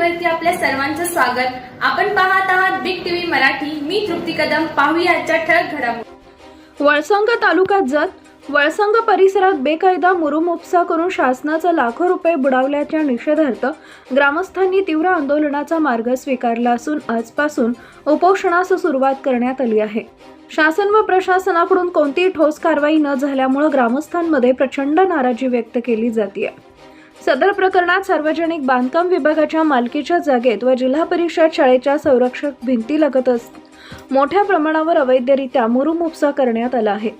मराठीवरती आपल्या सर्वांचं स्वागत. आपण पाहत आहात बिग टीव्ही मराठी. मी तृप्ती कदम. पाहूया आजच्या ठळक घडामोडी. वळसंग तालुक्यात जत वळसंग परिसरात बेकायदा मुरुम उपसा करून शासनाचा लाखो रुपये बुडावल्याच्या निषेधार्थ ग्रामस्थांनी तीव्र आंदोलनाचा मार्ग स्वीकारला असून आजपासून उपोषणास सुरुवात करण्यात आली आहे. शासन व प्रशासनाकडून कोणतीही ठोस कारवाई न झाल्यामुळे ग्रामस्थांमध्ये प्रचंड नाराजी व्यक्त केली जाते सदर प्रकरणात सार्वजनिक बांधकाम विभागाच्या मालकीच्या जागेत व जिल्हा परिषद शाळेच्या संरक्षक भिंती लगतच मोठ्या प्रमाणावर अवैधरित्या मुरुम उपसा करण्यात आला आहे.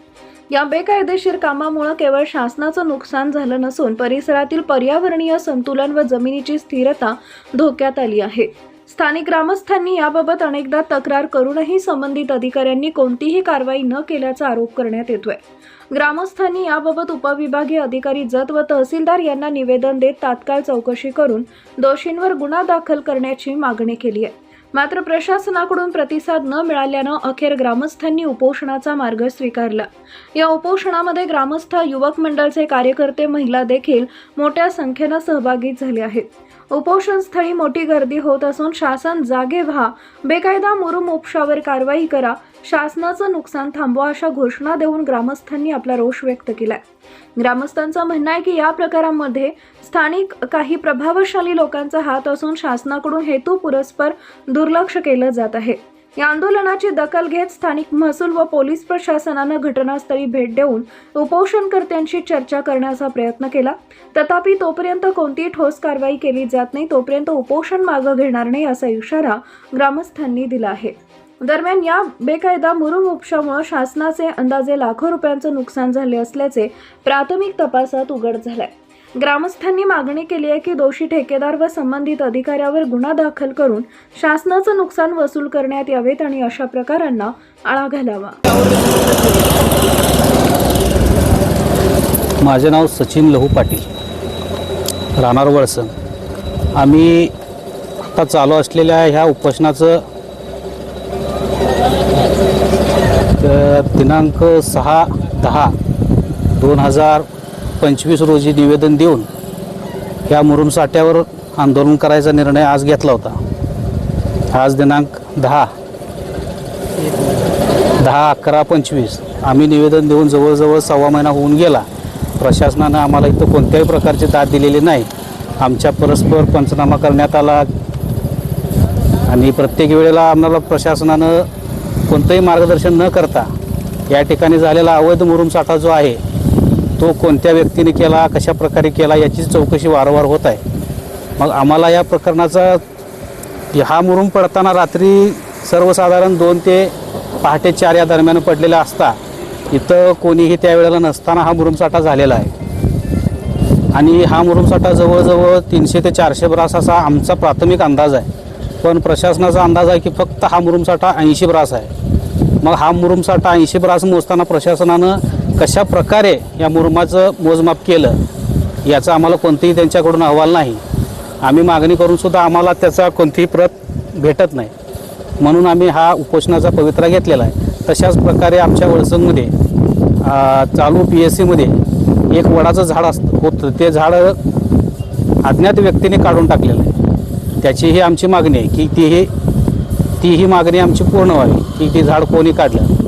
या बेकायदेशीर कामामुळे केवळ शासनाचं नुकसान झालं नसून परिसरातील पर्यावरणीय संतुलन व जमिनीची स्थिरता धोक्यात आली आहे. स्थानिक ग्रामस्थांनी याबाबत अनेकदा तक्रार करूनही संबंधित अधिकाऱ्यांनी कोणतीही कारवाई न केल्याचा आरोप करण्यात येतोय. ग्रामस्थांनी याबाबत उपविभागीय अधिकारी जत व तहसीलदार यांना निवेदन देत तात्काळ चौकशी करून दोषींवर गुन्हा दाखल करण्याची मागणी केली आहे. मात्र प्रशासनाकडून प्रतिसाद न मिळाल्यानं अखेर ग्रामस्थांनी उपोषणाचा मार्ग स्वीकारला. या उपोषणामध्ये ग्रामस्थ युवक मंडळचे कार्यकर्ते महिला देखील मोठ्या संख्येनं सहभागी झाले आहेत. उपोषणस्थळी मोठी गर्दी होत असून शासन जागे व्हा. बेकायदा मुरुम उपशावर कारवाई करा. शासनाचं नुकसान थांबवा अशा घोषणा देऊन ग्रामस्थांनी आपला रोष व्यक्त केलाय. ग्रामस्थांचं म्हणणं आहे की या प्रकारामध्ये स्थानिक काही प्रभावशाली लोकांचा हात असून शासनाकडून हेतू पुरस्पर दुर्लक्ष केलं जात आहे. या आंदोलनाची दखल घेत स्थानिक महसूल व पोलीस प्रशासनानं घटनास्थळी भेट देऊन उपोषणकर्त्यांशी चर्चा करण्याचा प्रयत्न केला. तथापि तोपर्यंत कोणतीही ठोस कारवाई केली जात नाही तोपर्यंत उपोषण मागं घेणार नाही असा इशारा ग्रामस्थांनी दिला आहे. दरम्यान या बेकायदा मुरुम उपशामुळे शासनाचे अंदाजे लाखो रुपयांचं नुकसान झाले असल्याचे प्राथमिक तपासात उघड झालंय. ग्रामस्थांनी मागणी केली आहे की दोषी ठेकेदार व संबंधित अधिकाऱ्यावर गुन्हा दाखल करून शासनाचं नुकसान वसूल करण्यात यावेत आणि अशा प्रकारांना आळा घालावा. माझे नाव सचिन लहू पाटील. राहणार वळसण. आम्ही आता चालू असलेल्या ह्या उपोषणाचं दिनांक सहा दहा दोन हजार पंचवीस रोजी निवेदन देऊन या मुरुम साठ्यावर आंदोलन करायचा निर्णय आज घेतला होता. आज दिनांक दहा दहा अकरा पंचवीस आम्ही निवेदन देऊन जवळजवळ सव्वा महिना होऊन गेला. प्रशासनानं आम्हाला इथं कोणत्याही प्रकारची दाद दिलेली नाही. आमच्या परस्पर पंचनामा करण्यात आला. आणि प्रत्येक वेळेला आम्हाला प्रशासनानं कोणतंही मार्गदर्शन न करता या ठिकाणी झालेला अवैध मुरुम साठा जो आहे तो कोणत्या व्यक्तीने केला कशा प्रकारे केला याची चौकशी वारंवार होत आहे. मग आम्हाला या प्रकरणाचा हा मुरुम पडताना रात्री सर्वसाधारण दोन ते पहाटे चार या दरम्यान पडलेला असता इथं कोणीही त्यावेळेला नसताना हा मुरुमसाठा झालेला आहे. आणि हा मुरुमसाठा जवळजवळ तीनशे ते चारशे ब्रास असा आमचा प्राथमिक अंदाज आहे. पण प्रशासनाचा अंदाज आहे की फक्त हा मुरुमसाठा ऐंशी ब्रास आहे. मग हा मुरुमसाठा ऐंशी ब्रास मोजताना प्रशासनानं कशा प्रकारे या मुरुमाचं मोजमाप केलं याचा आम्हाला कोणतेही त्यांच्याकडून अहवाल नाही. आम्ही मागणी करूनसुद्धा आम्हाला त्याचा कोणतीही प्रत भेटत नाही. म्हणून आम्ही हा उपोषणाचा पवित्रा घेतलेला आहे. तशाच प्रकारे आमच्या वळसंगमध्ये चालू पी एस सीमध्ये एक वडाचं झाड असतं होतं. ते झाड अज्ञात व्यक्तीने काढून टाकलेलं आहे. त्याचीही आमची मागणी आहे की तीही तीही मागणी आमची पूर्ण व्हावी की ती झाड कोणी काढलं.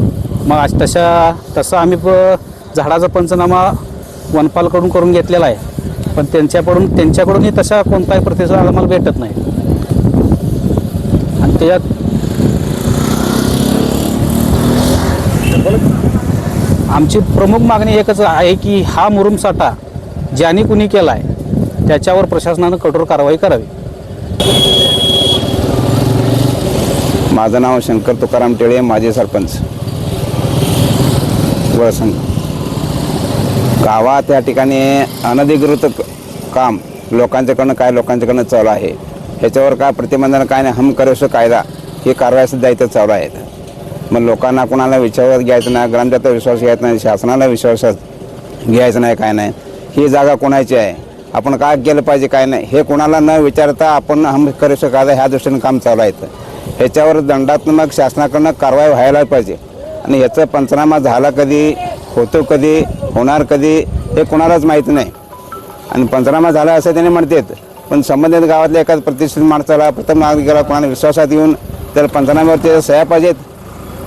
मग आज तशा तसं आम्ही प- झाडाचा पंचनामा वनपालकडून करून घेतलेला आहे. पण त्यांच्याकडून त्यांच्याकडूनही तशा कोणताही प्रतिसाद आम्हाला भेटत नाही. आणि त्याच्यात आमची प्रमुख मागणी एकच आहे की हा मुरुम साठा ज्याने कुणी केला आहे त्याच्यावर प्रशासनानं कठोर कारवाई करावी. माझं नाव शंकर तुकाराम टेळे माझे सरपंच. वळसंग गावात या ठिकाणी अनधिकृत काम लोकांच्याकडनं काय लोकांच्याकडनं चालू आहे? ह्याच्यावर काय प्रतिबंधन काय नाही? हम करेसो कायदा ही कारवाई सुद्धा इथं चालू आहेत मग लोकांना कोणाला विचारात घ्यायचं नाही ग्रामदेवता विश्वास घ्यायचा नाही शासनाला विश्वासात घ्यायचं नाही काय नाही. ही जागा कोणाची आहे? आपण काय केलं पाहिजे काय नाही? हे कोणाला न विचारता आपण हम करेसो कायदा ह्या दृष्टीने काम चालू आहे. ह्याच्यावर दंडात्मक शासनाकडनं कारवाई व्हायला पाहिजे. आणि याचा पंचनामा झाला कधी होतो कधी होणार कधी हे कोणालाच माहीत नाही. आणि पंचनामा झाला असं त्याने म्हणतात पण संबंधित गावातल्या एखाद प्रतिष्ठित माणसाला प्रथम नागरिकाला कोणाला विश्वासात येऊन तर पंचनाम्यावरती सह्या पाहिजेत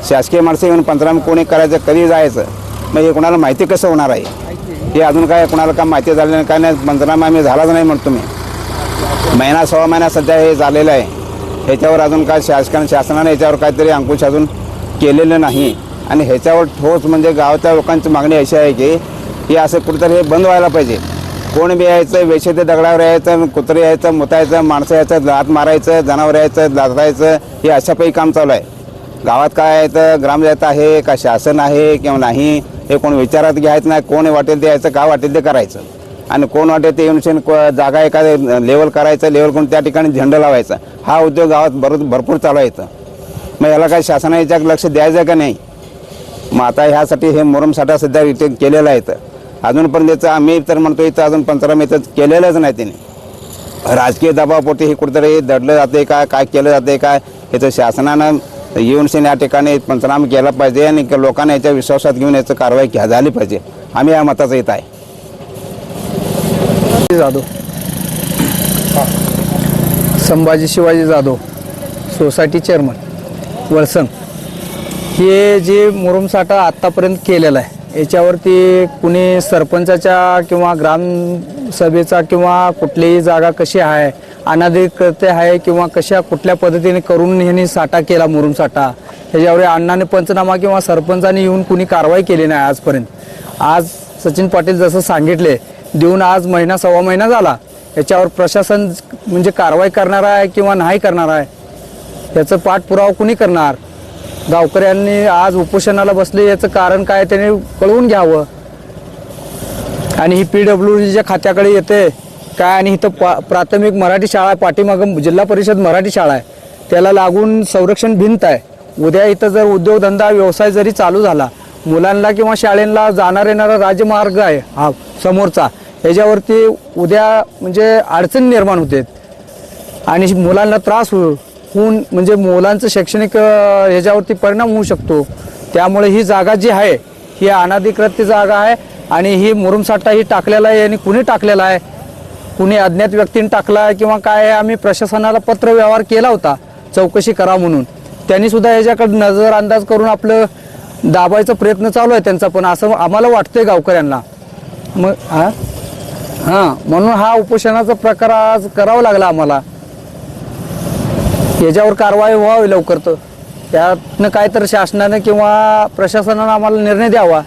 शासकीय माणसं येऊन पंचनामे कोणी करायचं कधी जायचं मग हे कोणाला माहिती कसं होणार आहे? हे अजून काय कोणाला काय माहिती झालं नाही काय नाही पंचनामा आम्ही झालाच नाही म्हणतो मी. महिना सव्वा महिना सध्या हे झालेलं आहे. ह्याच्यावर अजून काय शासकाने शासनाने याच्यावर काहीतरी अंकुश अजून केलेलं नाही. आणि ह्याच्यावर ठोस म्हणजे गावाच्या लोकांची मागणी अशी आहे की हे असं कुठेतरी हे बंद व्हायला पाहिजे. कोण बी यायचं वेशेते दगडावर यायचं कुत्रे यायचं मुतायचं माणसं यायचं दात मारायचं जनावर यायचं दातायचं हे अशापैकी काम चालू आहे. गावात काय आहे तर ग्रामजात आहे का शासन आहे किंवा नाही हे कोण विचारात घ्यायचं नाही कोण वाटेल ते यायचं का वाटेल ते करायचं. आणि कोण वाटेल ते येऊन को- जागा एखाद्या लेवल करायचं लेवल करून त्या ठिकाणी झेंडा लावायचा. हा उद्योग गावात भर भरपूर चालू आहे मग याला काय शासनाच्या लक्ष द्यायचं का नाही? मग आता ह्यासाठी हे मोरमसाठा सध्या इथे केलेला आहे तर अजूनपर्यंत याचं आम्ही तर म्हणतो इथं अजून पंचनामे इथं केलेलंच नाही त्याने राजकीय दबावपोटी हे कुठेतरी दडलं जाते काय काय केलं जाते काय याचं शासनानं येऊन शेण या ठिकाणी पंचनामा केला पाहिजे आणि लोकांना याच्या विश्वासात घेऊन याचं कारवाई घ्या झाली पाहिजे. आम्ही या मताचं येत आहे. Jadhav. Sambhaji Shivaji Jadhav society chairman Valsang. हे जे मुरुमसाठा आत्तापर्यंत केलेला आहे याच्यावरती कुणी सरपंचाच्या किंवा ग्रामसभेचा किंवा कुठलीही जागा कशी आहे अनाधिकृत आहे किंवा कशा कुठल्या पद्धतीने करून ह्यांनी साठा केला मुरुम साठा ह्याच्यावर अण्णाने पंचनामा किंवा सरपंचाने येऊन कुणी कारवाई केली नाही आजपर्यंत. आज सचिन पाटील जसं सांगितले देऊन आज महिना सव्वा महिना झाला याच्यावर प्रशासन म्हणजे कारवाई करणार आहे किंवा नाही करणार आहे याचं पाठपुरावा कुणी करणार? गावकऱ्यांनी आज उपोषणाला बसले याचं कारण काय त्याने कळवून घ्यावं. आणि ही पी डब्ल्यू डीच्या खात्याकडे येते काय आणि इथं पा प्राथमिक मराठी शाळा आहे पाठीमागं जिल्हा परिषद मराठी शाळा आहे. त्याला लागून संरक्षण भिंत आहे. उद्या इथं जर उद्योगधंदा व्यवसाय जरी चालू झाला मुलांना किंवा शाळेला जाणार येणारा राजमार्ग आहे हा समोरचा. याच्यावरती उद्या म्हणजे अडचण निर्माण होते. आणि मुलांना त्रास होईल होऊन म्हणजे मुलांचं शैक्षणिक ह्याच्यावरती परिणाम होऊ शकतो. त्यामुळे ही जागा जी आहे ही अनाधिकृत जागा आहे आणि ही मुरुमसाठा ही टाकलेला आहे आणि कुणी टाकलेला आहे? कुणी अज्ञात व्यक्तीने टाकला आहे किंवा काय आहे? आम्ही प्रशासनाला पत्र व्यवहार केला होता चौकशी करा म्हणून. त्यांनी सुद्धा याच्याकडे नजर अंदाज करून आपलं दाबायचा प्रयत्न चालू आहे त्यांचा पण असं आम्हाला वाटतंय गावकऱ्यांना. मग हां हां म्हणून हा उपोषणाचा प्रकार आज करावा लागला आम्हाला. याच्यावर कारवाई व्हावी लवकर तर. त्यातनं काय तर शासनानं किंवा प्रशासनानं आम्हाला निर्णय द्यावा.